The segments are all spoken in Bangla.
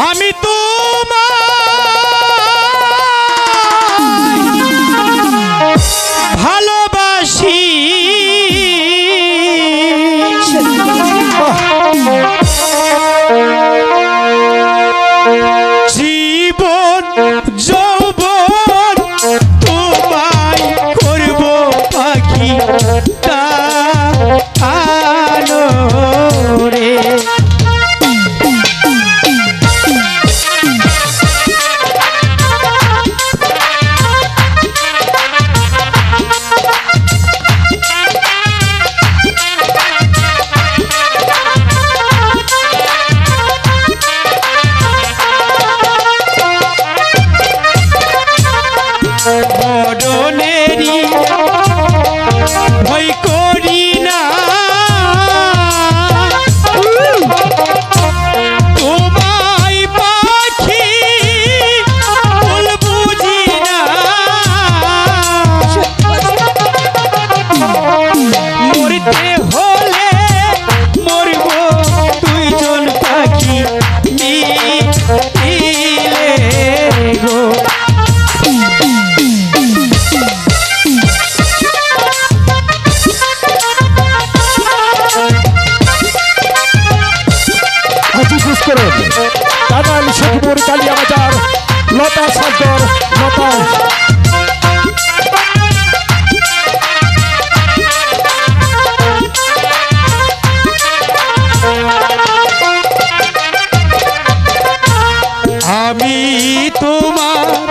আমি তোমার আমি তোমার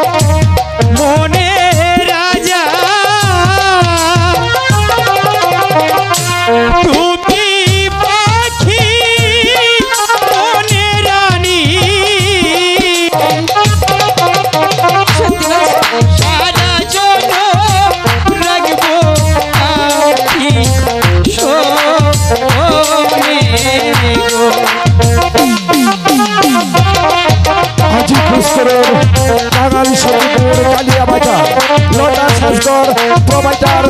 লতা সর্দার প্রোভাইডার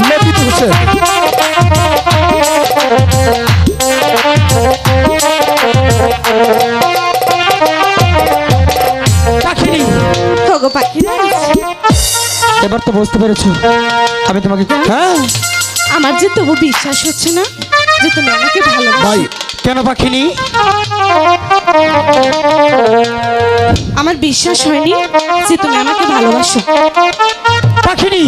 লতিফ হোসেন এবার তো বুঝতে পেরেছ। আমি তোমাকে হ্যাঁ। আমার যে তবু বিশ্বাস হচ্ছে না যে তুমি আমাকে ভালোবাসো। ভাই কেন পাখিনি? আমার বিশ্বাস হয়নি যে তুমি আমাকে ভালোবাসো। পাখিনি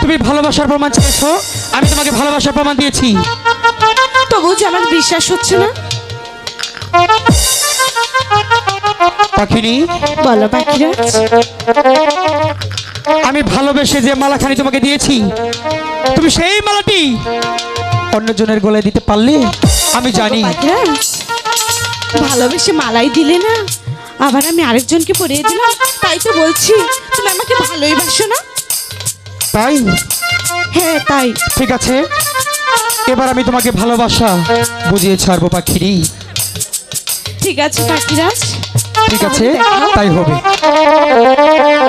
তুমি ভালোবাসার প্রমাণ চেয়েছো আমি তোমাকে ভালোবাসার প্রমাণ দিয়েছি। তবু যে আমার বিশ্বাস হচ্ছে না। পাখিনি? বলো পাখিরাজ আমি ভালোবেসে যে মালাখানি তোমাকে দিয়েছি তুমি সেই মালাটি অন্যজনের গলায় দিতে পারলে? আমি জানি। পাখিরাজ ভালোবেসে মালাই দিলে না? আবার আমি আরেকজনকে পরিয়ে দিলাম? তাই তো বলছি তুমি আমাকে ভালোই বাসো না? তাই? হ্যাঁ তাই। ঠিক আছে। এবার আমি তোমাকে ভালোবাসা বুঝিয়ে ছাড়বো পাখিরি। ঠিক আছে পাখিরাজ। ঠিক আছে তাই হবে।